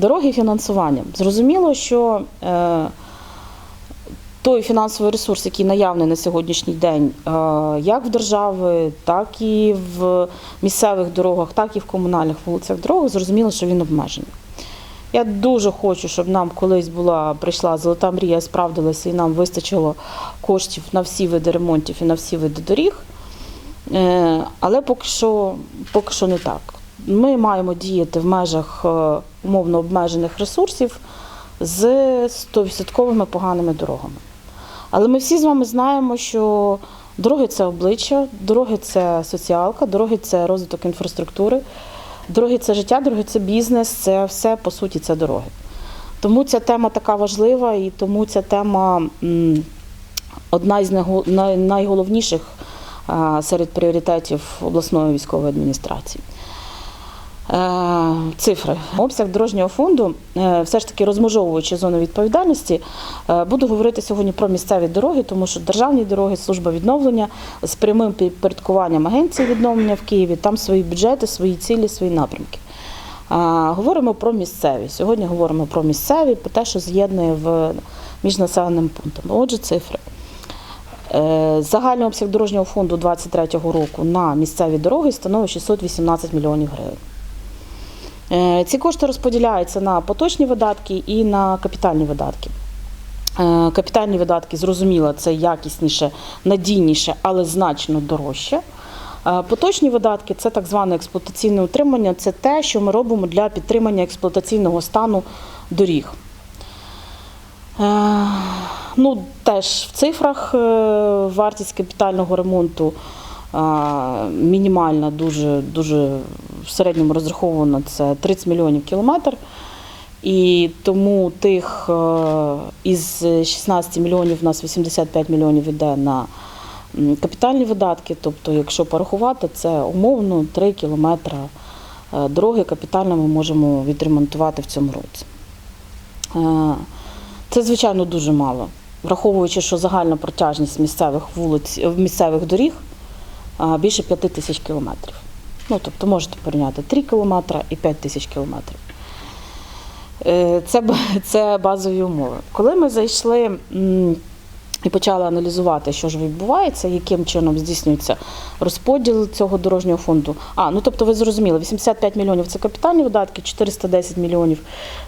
Дороги і фінансування. Зрозуміло, що е, той фінансовий ресурс, який наявний на сьогоднішній день, е, як в держави, так і в місцевих дорогах, так і в комунальних вулицях дорог, зрозуміло, що він обмежений. Я дуже хочу, щоб нам колись була прийшла золота мрія, справдилася і нам вистачило коштів на всі види ремонтів і на всі види доріг. Е, Але поки що, поки що не так. Ми маємо діяти в межах е, умовно обмежених ресурсів з 100% поганими дорогами. Але ми всі з вами знаємо, що дороги це обличчя, дороги це соціалка, дороги це розвиток інфраструктури, дороги це життя, дороги це бізнес, це все по суті це дороги. Тому ця тема така важлива і тому ця тема одна із найголовніших серед пріоритетів обласної військової адміністрації. Е, Цифри. Обсяг дорожнього фонду, е, все ж таки розмежовуючи зону відповідальності, е, буду говорити сьогодні про місцеві дороги, тому що державні дороги, служба відновлення з прямим підпорядкуванням агенції відновлення в Києві, там свої бюджети, свої цілі, свої напрямки. Говоримо про місцеві. Сьогодні говоримо про місцеві, про те, що з'єднує в між населеними пунктами. Отже, цифри. Загальний обсяг дорожнього фонду 2023 року на місцеві дороги становить 618 мільйонів гривень. Е, Ці кошти розподіляються на поточні видатки і на капітальні видатки. Е, Капітальні видатки, зрозуміло, це якісніше, надійніше, але значно дорожче. Е, Поточні видатки це так зване експлуатаційне утримання, це те, що ми робимо для підтримання експлуатаційного стану доріг. Ну, теж в цифрах вартість капітального ремонту мінімальна, дуже, дуже в середньому розрахована це 30 мільйонів кілометр. І тому тих е, із 16 мільйонів у нас 85 мільйонів йде на капітальні видатки. Тобто, якщо порахувати, це умовно 3 кілометри е, дороги капітально ми можемо відремонтувати в цьому році. Е, Це, звичайно, дуже мало, враховуючи, що загальна протяжність місцевих вулиць, місцевих доріг більше 5 тисяч кілометрів. Ну, тобто можете порівняти 3 кілометри і 5 тисяч кілометрів. Е, Це, це базові умови. Коли ми зайшли і почали аналізувати, що ж відбувається, яким чином здійснюється розподіл цього дорожнього фонду. А, ну тобто ви зрозуміли, 85 мільйонів це капітальні видатки, 410 мільйонів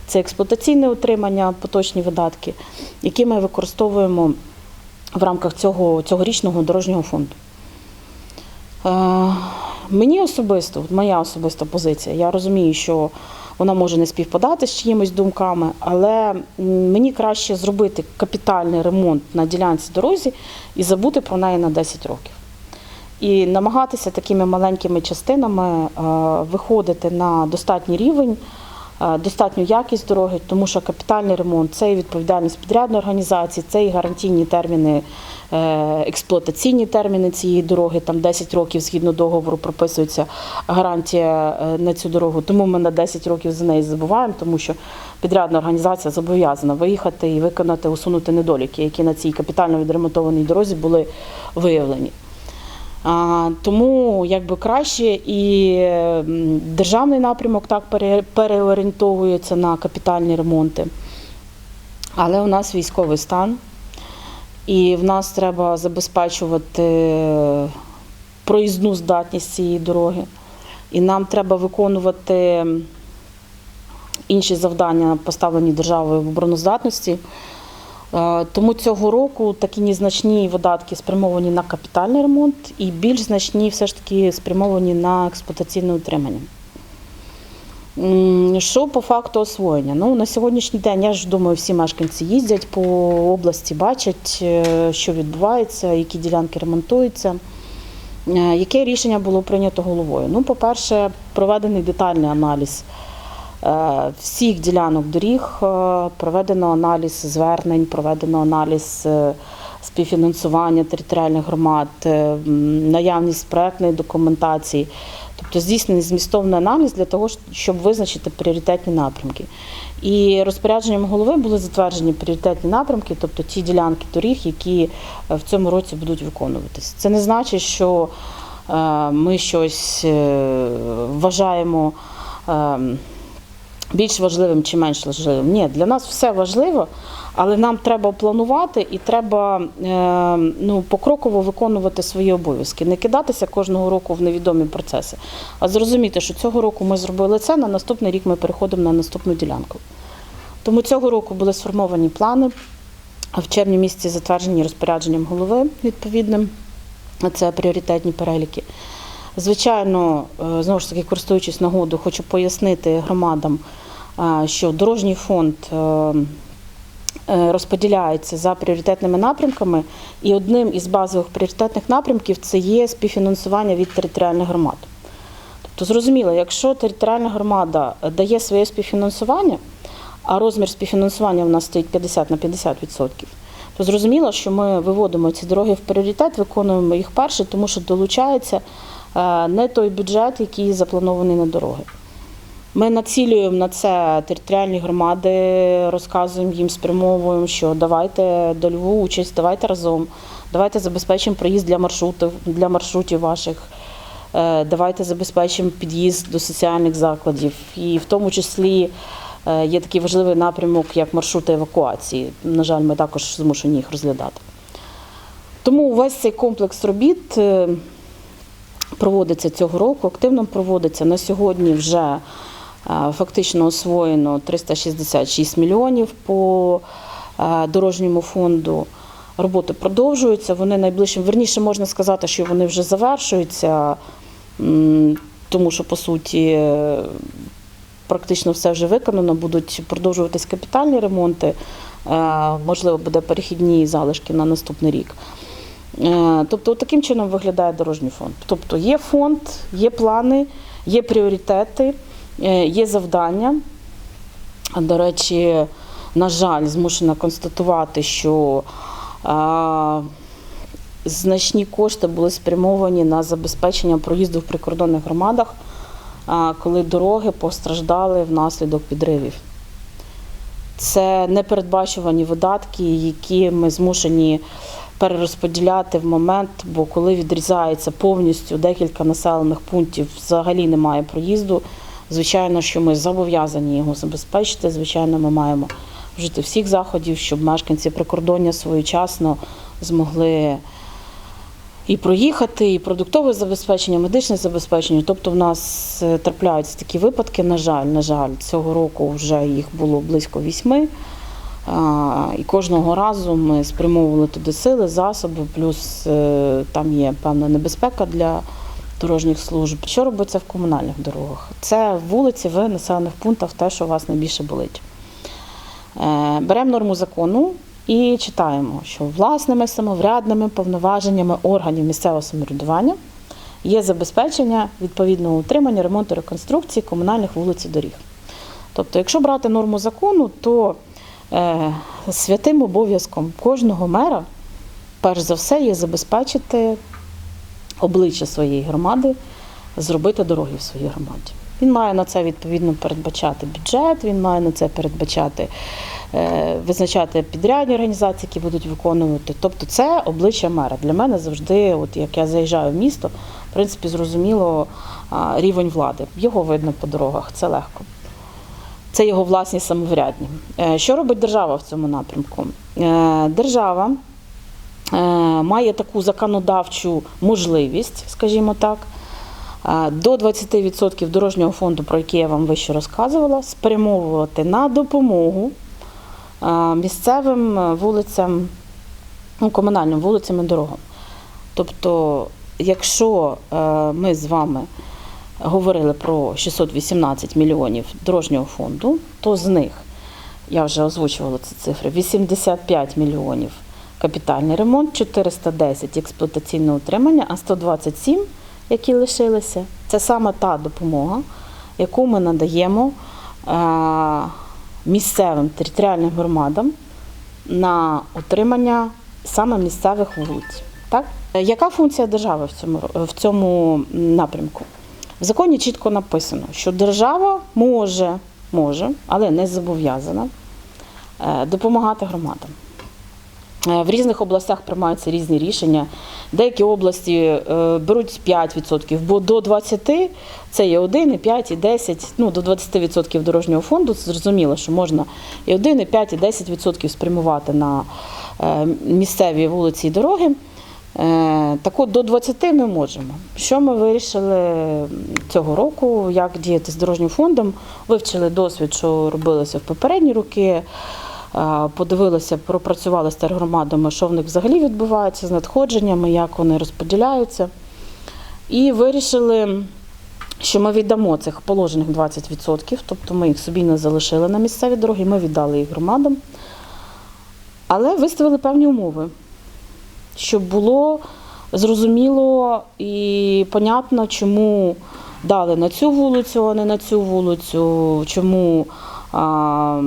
це експлуатаційне утримання, поточні видатки, які ми використовуємо в рамках цього цьогорічного дорожнього фонду. Е, Мені особисто, моя особиста позиція, я розумію, що вона може не співпадати з чиїмось думками, але мені краще зробити капітальний ремонт на ділянці дорозі і забути про неї на 10 років. І намагатися такими маленькими частинами е, виходити на достатній рівень, достатню якість дороги, тому що капітальний ремонт це і відповідальність підрядної організації, це і гарантійні терміни, е, експлуатаційні терміни цієї дороги. Там 10 років згідно договору прописується гарантія е, на цю дорогу. Тому ми на 10 років за неї забуваємо, тому що підрядна організація зобов'язана виїхати і виконати, усунути недоліки, які на цій капітально відремонтованій дорозі були виявлені. Тому якби краще і державний напрямок так переорієнтовується на капітальні ремонти. Але у нас військовий стан, і в нас треба забезпечувати проїзну здатність цієї дороги. І нам треба виконувати інші завдання, поставлені державою в обороноздатності. Е, Тому цього року такі незначні видатки спрямовані на капітальний ремонт і більш значні все ж таки спрямовані на експлуатаційне утримання. Що по факту освоєння? Ну, на сьогоднішній день, я ж думаю, всі мешканці їздять по області, бачать, е, що відбувається, які ділянки ремонтуються. Е, Яке рішення було прийнято головою? Ну, по-перше, проведений детальний аналіз всіх ділянок доріг, е, проведено аналіз звернень, проведено аналіз е, співфінансування територіальних громад, е, наявність проектної документації. Тобто здійснений змістовний аналіз для того, щоб визначити пріоритетні напрямки. І розпорядженням голови були затверджені пріоритетні напрямки, тобто ті ділянки доріг, які е, в цьому році будуть виконуватися. Це не значить, що е, ми щось е, вважаємо. Більш важливим чи менш важливим. Ні, для нас все важливо, але нам треба планувати і треба е, ну, покроково виконувати свої обов'язки, не кидатися кожного року в невідомі процеси, а зрозуміти, що цього року ми зробили це, на наступний рік ми переходимо на наступну ділянку. Тому цього року були сформовані плани, в червні місяці затверджені розпорядженням голови відповідним. Це пріоритетні переліки. Звичайно, е, знову ж таки, користуючись нагодою, хочу пояснити громадам, е, що дорожній фонд е, розподіляється за пріоритетними напрямками, і одним із базових пріоритетних напрямків це є співфінансування від територіальних громад. Тобто, зрозуміло, якщо територіальна громада дає своє співфінансування, а розмір співфінансування у нас стоїть 50 на 50%, то зрозуміло, що ми виводимо ці дороги в пріоритет, виконуємо їх перше, тому що долучається не той бюджет, який запланований на дороги. Ми націлюємо на це територіальні громади, розказуємо їм, спрямовуємо, що давайте дольову участь, давайте разом, давайте забезпечимо проїзд для маршрутів, для маршрутів ваших. Е, Давайте забезпечимо під'їзд до соціальних закладів, і в тому числі е, є такий важливий напрямок, як маршрути евакуації. На жаль, ми також змушені їх розглядати. Тому весь цей комплекс робіт е, проводиться цього року, активно проводиться. На сьогодні вже е, фактично освоєно 366 мільйонів по е, дорожньому фонду. Роботи продовжуються. Вони найближчим, верніше можна сказати, що вони вже завершуються, тому що по суті е, практично все вже виконано. Будуть продовжуватись капітальні ремонти. Можливо, буде перехідні залишки на наступний рік. Е, Тобто, таким чином виглядає дорожній фонд. Тобто є фонд, є плани, є пріоритети, е, є завдання. До речі, на жаль, змушена констатувати, що а, значні кошти були спрямовані на забезпечення проїзду в прикордонних громадах, коли дороги постраждали внаслідок підривів. Це непередбачувані видатки, які ми змушені перерозподіляти в момент, бо коли відрізається повністю декілька населених пунктів, взагалі немає проїзду. Звичайно, що ми зобов'язані його забезпечити. Звичайно, ми маємо вжити всіх заходів, щоб мешканці прикордоння своєчасно змогли і проїхати, і продуктове забезпечення, медичне забезпечення. Тобто, в нас е, трапляються такі випадки. На жаль, на жаль, цього року вже їх було близько вісьми. І кожного разу ми спрямовували туди сили, засоби, плюс е, там є певна небезпека для дорожніх служб. Що робиться в комунальних дорогах? Це вулиці в населених пунктах, те, що у вас найбільше болить. Е, Беремо норму закону і читаємо, що власними самоврядними повноваженнями органів місцевого самоврядування є забезпечення відповідного утримання, ремонту, реконструкції комунальних вулиць і доріг. Тобто, якщо брати норму закону, то святим обов'язком кожного мера, перш за все, є забезпечити обличчя своєї громади, зробити дороги в своїй громаді. Він має на це відповідно передбачати бюджет, він має на це передбачати, е, визначати підрядні організації, які будуть виконувати. Тобто це обличчя мера. Для мене завжди, от як я заїжджаю в місто, в принципі, зрозуміло рівень влади. Його видно по дорогах, це легко. Це його власні самоврядні. Е, Що робить держава в цьому напрямку? Е, Держава е, має таку законодавчу можливість, скажімо так, до 20% дорожнього фонду, про який я вам вище розказувала, спрямовувати на допомогу місцевим вулицям, ну, комунальним вулицям і дорогам. Тобто, якщо ми з вами говорили про 618 мільйонів дорожнього фонду, то з них, я вже озвучувала ці цифри, 85 мільйонів капітальний ремонт, 410 експлуатаційне утримання, а 127, які лишилися, це саме та допомога, яку ми надаємо е, місцевим територіальним громадам на утримання саме місцевих вулиць. Так? Е, Яка функція держави в цьому, в цьому напрямку? В законі чітко написано, що держава може, може, але не зобов'язана е, допомагати громадам. Е, В різних областях приймаються різні рішення. Деякі області е, беруть 5%, бо до 20% це є 1, і 5, і 10, ну до 20% дорожнього фонду. Зрозуміло, що можна і 1, і 5, і 10% спрямувати на місцеві вулиці і дороги. Е, Так от до 20 ми можемо. Що ми вирішили цього року, як діяти з дорожнім фондом? Вивчили досвід, що робилося в попередні роки. Е, Подивилися, пропрацювали з тергромадами, що в них взагалі відбувається з надходженнями, як вони розподіляються. І вирішили, що ми віддамо цих положених 20%, тобто ми їх собі не залишили на місцеві дороги, ми віддали їх громадам. Але виставили певні умови, щоб було зрозуміло і понятно, чому дали на цю вулицю, а не на цю вулицю, чому а,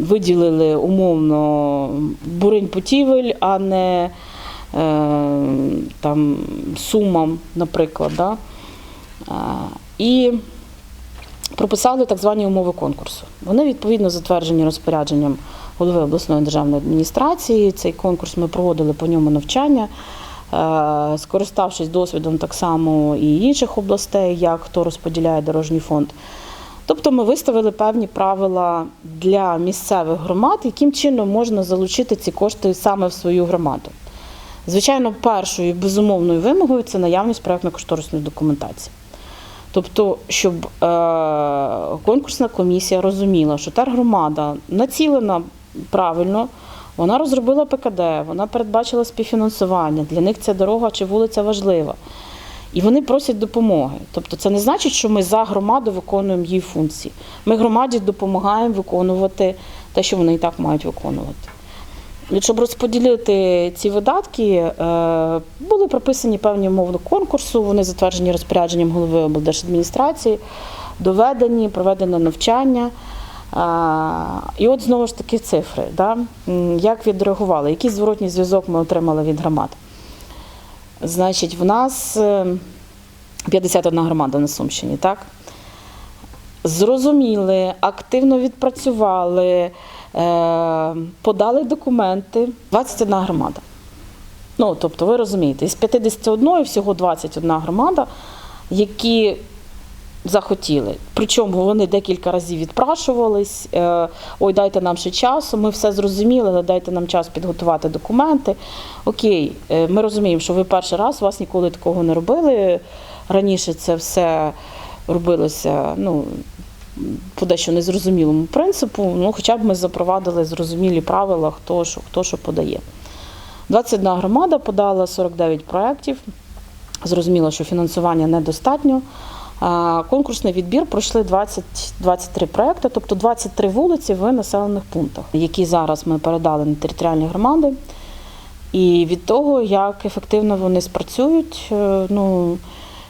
виділили умовно бурень путівель, а не е, там, сумам, наприклад. Да? А, і прописали так звані умови конкурсу. Вони відповідно затверджені розпорядженням голови обласної державної адміністрації. Цей конкурс ми проводили по ньому навчання, е, скориставшись досвідом так само і інших областей, як хто розподіляє дорожній фонд. Тобто ми виставили певні правила для місцевих громад, яким чином можна залучити ці кошти саме в свою громаду. Звичайно, першою безумовною вимогою це наявність проєктно-кошторисної документації. Тобто, щоб е, конкурсна комісія розуміла, що тергромада націлена правильно, вона розробила ПКД, вона передбачила співфінансування. Для них ця дорога чи вулиця важлива. І вони просять допомоги. Тобто, це не значить, що ми за громаду виконуємо її функції. Ми громаді допомагаємо виконувати те, що вони і так мають виконувати. Щоб розподілити ці видатки, е, були прописані певні умови конкурсу, вони затверджені розпорядженням голови облдержадміністрації, доведені, проведено навчання. І от знову ж таки цифри. Да? Як відреагували? Який зворотній зв'язок ми отримали від громад? Значить, в нас е, 51 громада на Сумщині, так? Зрозуміли, активно відпрацювали, е, подали документи. 21 громада. Ну, тобто, ви розумієте, із 51 всього 21 громада, які захотіли. Причому вони декілька разів відпрашувались. е, Ой, дайте нам ще часу. Ми все зрозуміли, але дайте нам час підготувати документи. Окей, е, ми розуміємо, що ви перший раз, у вас ніколи такого не робили. Раніше це все робилося ну, по дещо незрозумілому принципу. Ну, хоча б ми запровадили зрозумілі правила, хто що, хто що подає. 21 громада подала 49 проєктів. Зрозуміло, що фінансування недостатньо. Конкурсний відбір пройшли 20, 23 проекти, тобто 23 вулиці в населених пунктах, які зараз ми передали на територіальні громади. І від того, як ефективно вони спрацюють, е, ну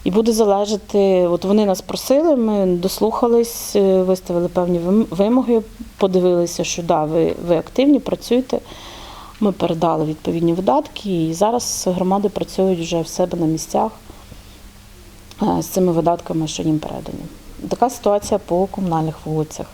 і буде залежати. От вони нас просили, ми дослухались, е, виставили певні вимоги, подивилися, що да, ви, ви активні, працюєте. Ми передали відповідні видатки, і зараз громади працюють вже в себе на місцях е, з цими видатками, що їм передані. Така ситуація по комунальних вулицях.